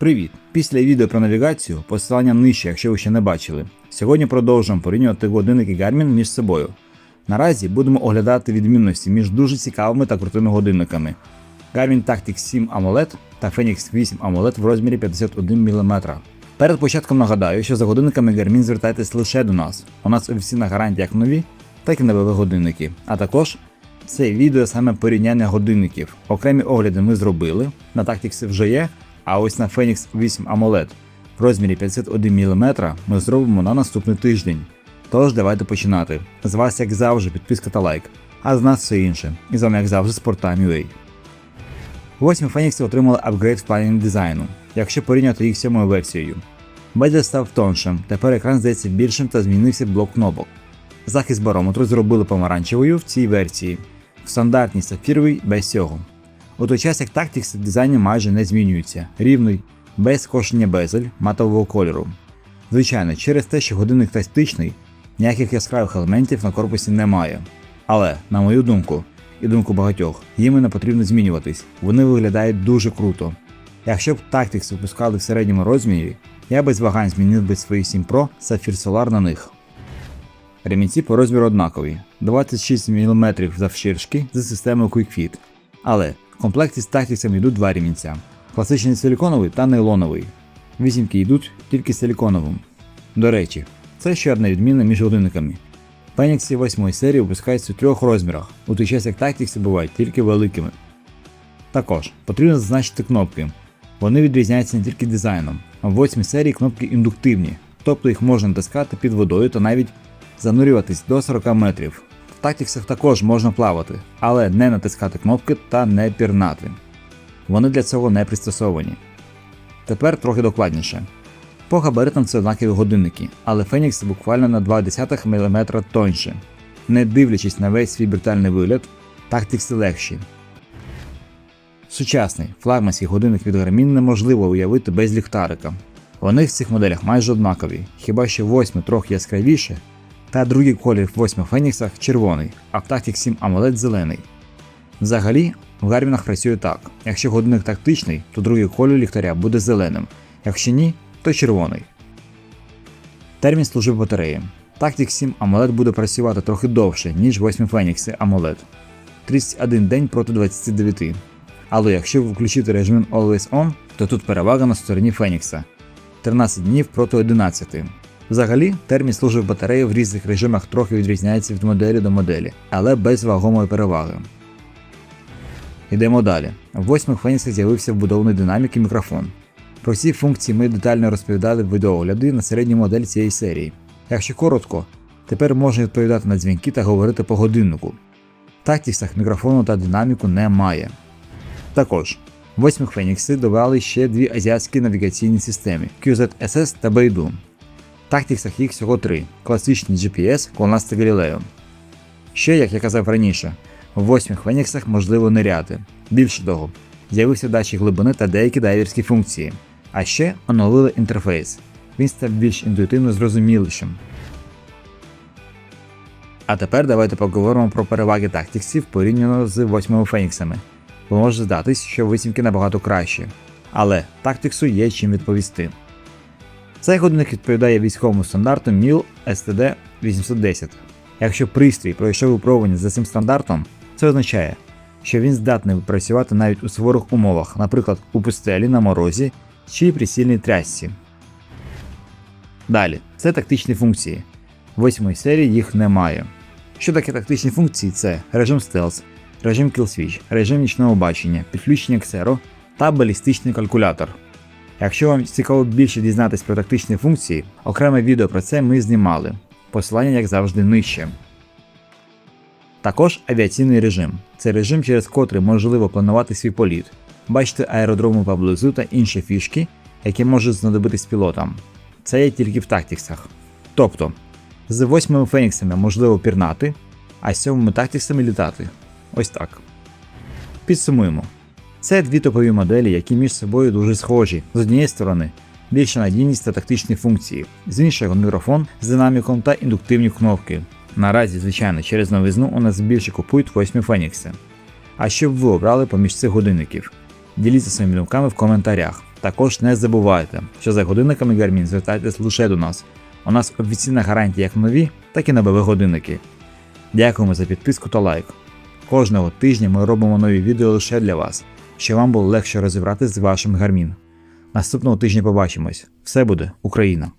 Привіт! Після відео про навігацію посилання нижче, якщо ви ще не бачили. Сьогодні продовжуємо порівнювати годинники Garmin між собою. Наразі будемо оглядати відмінності між дуже цікавими та крутими годинниками. Garmin Tactix 7 AMOLED та Phoenix 8 AMOLED в розмірі 51 мм. Перед початком нагадаю, що за годинниками Garmin звертайтесь лише до нас. У нас офіційна гарантія як нові, так і нові годинники. А також це відео саме порівняння годинників. Окремі огляди ми зробили, на Tactix вже є, а ось на Phoenix 8 AMOLED в розмірі 51 мм ми зробимо на наступний тиждень. Тож давайте починати. З вас, як завжди, підписка та лайк, а з нас все інше. І з вами, як завжди, Спорттайм.ua. Восьмі Фенікси отримали апгрейд в плані дизайну, якщо порівняти їх з сьомою версією. Бедер став тоншим, тепер екран здається більшим та змінився блок кнопок. Захист барометру зробили помаранчевою в цій версії, в стандартній сапфіровій без цього. У той час як в дизайні майже не змінюється, рівний, без скошення безель матового кольору. Звичайно, через те, що годинник тактичний, ніяких яскравих елементів на корпусі немає. Але, на мою думку, і думку багатьох, їм не потрібно змінюватись, вони виглядають дуже круто. Якщо б Tactics випускали в середньому розмірі, я без вагань змінив би свої 7 Pro Sapphire Solar на них. Ремінці по розміру однакові 26 мм завширшки з системою QuickFit. Але в комплекті з Tactics йдуть два ремінця: класичний силіконовий та нейлоновий. Вісімки йдуть тільки силіконовим. До речі, це ще одна відміна між годинниками. Phoenix 8 серії випускаються у трьох розмірах, у той час як Tactics бувають тільки великими. Також потрібно зазначити кнопки. Вони відрізняються не тільки дизайном. а В 8 серії кнопки індуктивні, тобто їх можна натискати під водою та навіть занурюватись до 40 метрів. В Tactics також можна плавати, але не натискати кнопки та не пірнати. Вони для цього не пристосовані. Тепер трохи докладніше. По габаритам це однакові годинники, але Phoenix буквально на 0,2 мм тоньше. Не дивлячись на весь свій брутальний вигляд, Tactics легші. Сучасний флагманський годинник від Garmin неможливо уявити без ліхтарика. Вони в цих моделях майже однакові, хіба що 8 трохи яскравіше, та другий колір в 8 Феніксах червоний, а в Tactics 7 AMOLED зелений. Взагалі, в Гармінах працює так: якщо годинник тактичний, то другий колір ліхтаря буде зеленим, якщо ні, то червоний. Термін служби батареї. Tactics 7 AMOLED буде працювати трохи довше, ніж 8 Phoenix AMOLED 31 день проти 29. Але якщо включити режим Always On, то тут перевага на стороні Фенікса 13 днів проти 11. Взагалі, термін служби батареї в різних режимах трохи відрізняється від моделі до моделі, але без вагомої переваги. Йдемо далі. В 8 Феніксах з'явився вбудований динамік і мікрофон. Про ці функції ми детально розповідали в відеогляді на середню модель цієї серії. Якщо коротко, тепер можна відповідати на дзвінки та говорити по годиннику. В тактіксах мікрофону та динаміку немає. Також, в 8 Фенікси додали ще дві азіатські навігаційні системи QZSS та Beidou. Тактиксах їх всього три: класичний GPS, GLONASS та Galileo. Ще, як я казав раніше, в 8 Феніксах можливо ниряти. Більше того, з'явився датчик глибини та деякі дайверські функції. А ще оновили інтерфейс. Він став більш інтуїтивно зрозумілішим. А тепер давайте поговоримо про переваги тактиксів порівняно з 8 Феніксами. Бо може здатись, що висімки набагато кращі. Але тактиксу є чим відповісти. Цей годинник відповідає військовому стандарту MIL STD 810. Якщо пристрій пройшов випробування за цим стандартом, це означає, що він здатний працювати навіть у суворих умовах, наприклад, у пустелі на морозі чи при сильній трясці. Далі, це тактичні функції. Восьмої серії їх немає. Що таке тактичні функції? Це режим стелс, режим Switch, режим нічного бачення, підключення Xero та балістичний калькулятор. Якщо вам цікаво більше дізнатись про тактичні функції, окреме відео про це ми знімали. Посилання, як завжди, нижче. Також авіаційний режим. Це режим, через котрий можливо планувати свій політ, бачити аеродроми поблизу та інші фішки, які можуть знадобитись пілотам. Це є тільки в тактиксах. Тобто, з восьмими феніксами можливо пірнати, а з сьомими тактиксами літати. Ось так. Підсумуємо. Це дві топові моделі, які між собою дуже схожі. З однієї сторони, більша надійність та тактичні функції, з іншого мікрофон з динаміком та індуктивні кнопки. Наразі, звичайно, через новизну у нас більше купують 8 Фенікси. А що б ви обрали поміж цих годинників? Діліться своїми думками в коментарях. Також не забувайте, що за годинниками Garmin звертайтесь лише до нас. У нас офіційна гарантія як нові, так і на БВ годинники. Дякуємо за підписку та лайк. Кожного тижня ми робимо нові відео лише для вас щоб вам було легше розібратись з вашим гармін. Наступного тижня побачимось. Все буде Україна!